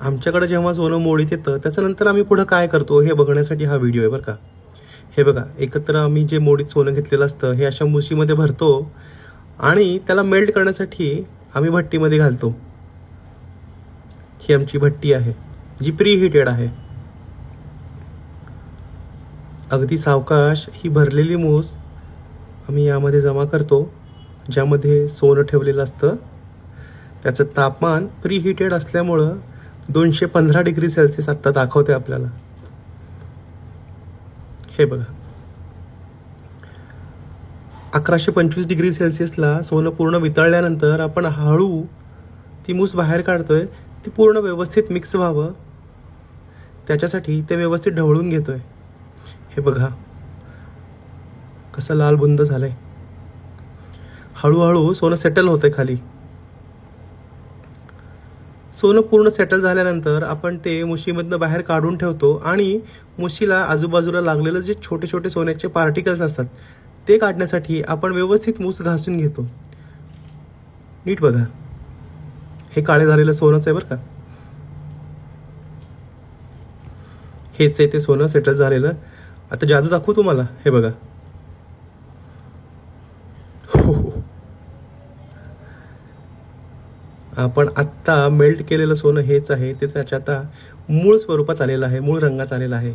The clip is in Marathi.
आमच्याकडे जेव्हा सोनं मोडीत येतं त्याच्यानंतर आम्ही पुढं काय करतो हे बघण्यासाठी हा व्हिडिओ आहे बरं का. हे बघा एकत्र आम्ही जे मोडीत सोनं घेतलेलं असतं हे अशा मुशीमध्ये भरतो आणि त्याला मेल्ट करण्यासाठी आम्ही भट्टीमध्ये घालतो. ही आमची भट्टी आहे जी प्री हिटेड आहे. अगदी सावकाश ही भरलेली मूस आम्ही यामध्ये जमा करतो ज्यामध्ये सोनं ठेवलेलं असतं. त्याचं तापमान प्री हिटेड असल्यामुळं दोनशे पंधरा डिग्री सेल्सिअस आत्ता दाखवते आपल्याला. हे बघा. अकराशे पंचवीस डिग्री सेल्सिअसला सोनं पूर्ण वितळल्यानंतर आपण हळू ती मूस बाहेर काढतोय ती पूर्ण व्यवस्थित मिक्स व्हावं. त्याच्यासाठी ते व्यवस्थित ढवळून घेतोय. हे बघा. कसं लाल बुंद झालंय. हळूहळू सोनं सेटल होतंय खाली. सोनं पूर्ण सेटल झाल्यानंतर आपण ते मुशीमधनं बाहेर काढून ठेवतो आणि मुशीला आजूबाजूला लागलेलं जे छोटे छोटे सोन्याचे पार्टिकल्स असतात ते काढण्यासाठी आपण व्यवस्थित मूस घासून घेतो. नीट बघा. हे काळे झालेलं सोनंच आहे बरं का? हेच आहे ते सोनं सेटल झालेलं. आता जादू दाखवू तुम्हाला. हे बघा. हो हो. हो. आपण आत्ता मेल्ट केलेलं सोनं हेच आहे ते त्याच्या आता मूळ स्वरूपात आलेलं आहे मूळ रंगात आलेलं आहे.